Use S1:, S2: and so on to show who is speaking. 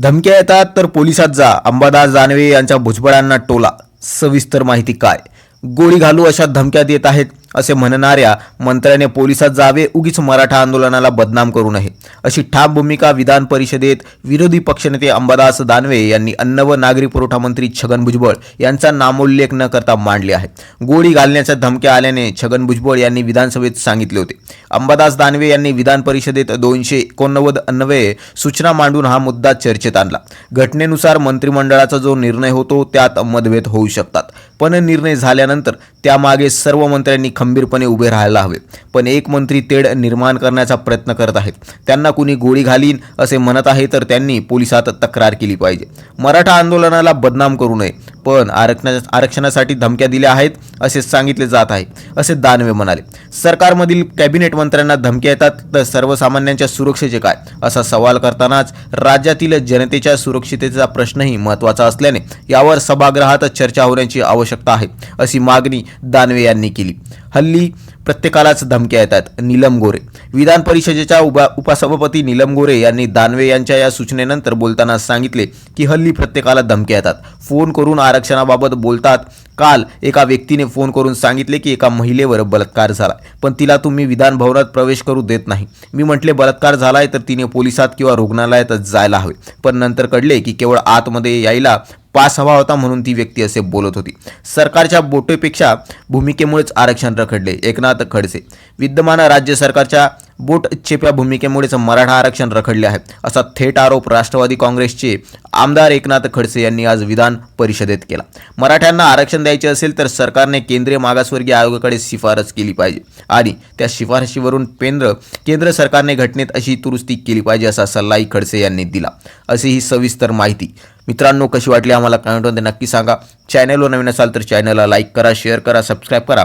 S1: धमक्या येतात तर पोलिसात जा. अंबादास दानवे यांच्या भुजबळांना टोला. सविस्तर माहिती काय? गोळी घालू अशा धमक्या देत आहेत असे म्हणणाऱ्या मंत्र्याने पोलिसात जावे उगीच मराठा आंदोलनाला बदनाम करू नये. अशी ठाम भूमिका विधान परिषदेत विरोधी पक्षनेते अंबादास दानवे यांनी अन्न व नागरी पुरवठा मंत्री छगन भुजबळ यांचा नामोल्लेख न करता मांडले आहे गोळी घालण्याच्या धमक्या आल्याने छगन भुजबळ यांनी विधानसभेत सांगितले होते. अंबादास दानवे यांनी विधान परिषदेत दोनशे एकोणनव्वद अन्वये सूचना मांडून हा मुद्दा चर्चेत आणला. घटनेनुसार मंत्रिमंडळाचा जो निर्णय होतो त्यात मतभेद होऊ शकतात. पण निर्णय झाल्यानंतर त्यामागे सर्व मंत्र्यांनी खंबीरपणे उभे राहायला हवे पण एक मंत्री तेढ निर्माण करण्याचा प्रयत्न करत आहेत. त्यांना कुणी गोळी घालीन असे म्हणत आहे तर त्यांनी पोलिसात तक्रार केली पाहिजे. मराठा आंदोलनाला बदनाम करू नये. पण आरक्षणा आरक्षणासाठी धमक्या दिल्या आहेत असे सांगितले जात आहे असे दानवे म्हणाले. सरकारमधील कॅबिनेट मंत्र्यांना धमक्या येतात तर सर्वसामान्यांच्या सुरक्षेचे काय? असा सवाल करतानाच राज्यातील जनतेच्या सुरक्षिततेचा प्रश्नही महत्त्वाचा असल्याने यावर सभागृहात चर्चा होण्याची आवश्यकता आहे अशी मागणी दानवे यांनी केली. हल्ली प्रत्येकालाच धमक्या येतात. नीलम गोरे. विधान परिषदेच्या उभा उपसभापती नीलम गोरे यांनी दानवे यांच्या या सूचनेनंतर बोलताना सांगितले की हल्ली प्रत्येकाला धमक्या येतात. फोन करून आरक्षणाबाबत बोलतात काल एका व्यक्तीने फोन करून सांगितले की एका महिलेवर बलात्कार झाला. पण तिला तुम्ही विधान भवनात प्रवेश करू देत नाही. मी म्हटले बलात्कार झालाय तर तिने पोलिसात किंवा रुग्णालयात जायला हवे. पण नंतर कळले की केवळ आतमध्ये यायला पास हवा होता म्हणून ती व्यक्ती असे बोलत होती. सरकारच्या बोटेपेक्षा भूमिकेमुळेच आरक्षण रखडले. एकनाथ खडसे विद्यमान राज्य सरकारच्या बोट चेप्या भूमिकेमुळेच मराठा आरक्षण रखडले आहे. असा थेट आरोप राष्ट्रवादी काँग्रेसचे आमदार एकनाथ खडसे यांनी आज विधान परिषदेत केला. मराठ्यांना आरक्षण द्यायचे असेल तर सरकारने केंद्रीय मागासवर्गीय आयोगाकडे शिफारस केली पाहिजे. आणि त्या शिफारशीवरून केंद्र केंद्र सरकारने घटनेत अशी दुरुस्ती केली पाहिजे असा सल्लाही खडसे यांनी दिला. अशी ही सविस्तर माहिती. मित्रांनो कशी वाटली आम्हाला कमेंटमध्ये नक्की सांगा. चॅनलवर नवीन असाल तर चॅनलला लाईक करा शेअर करा सबस्क्राईब करा.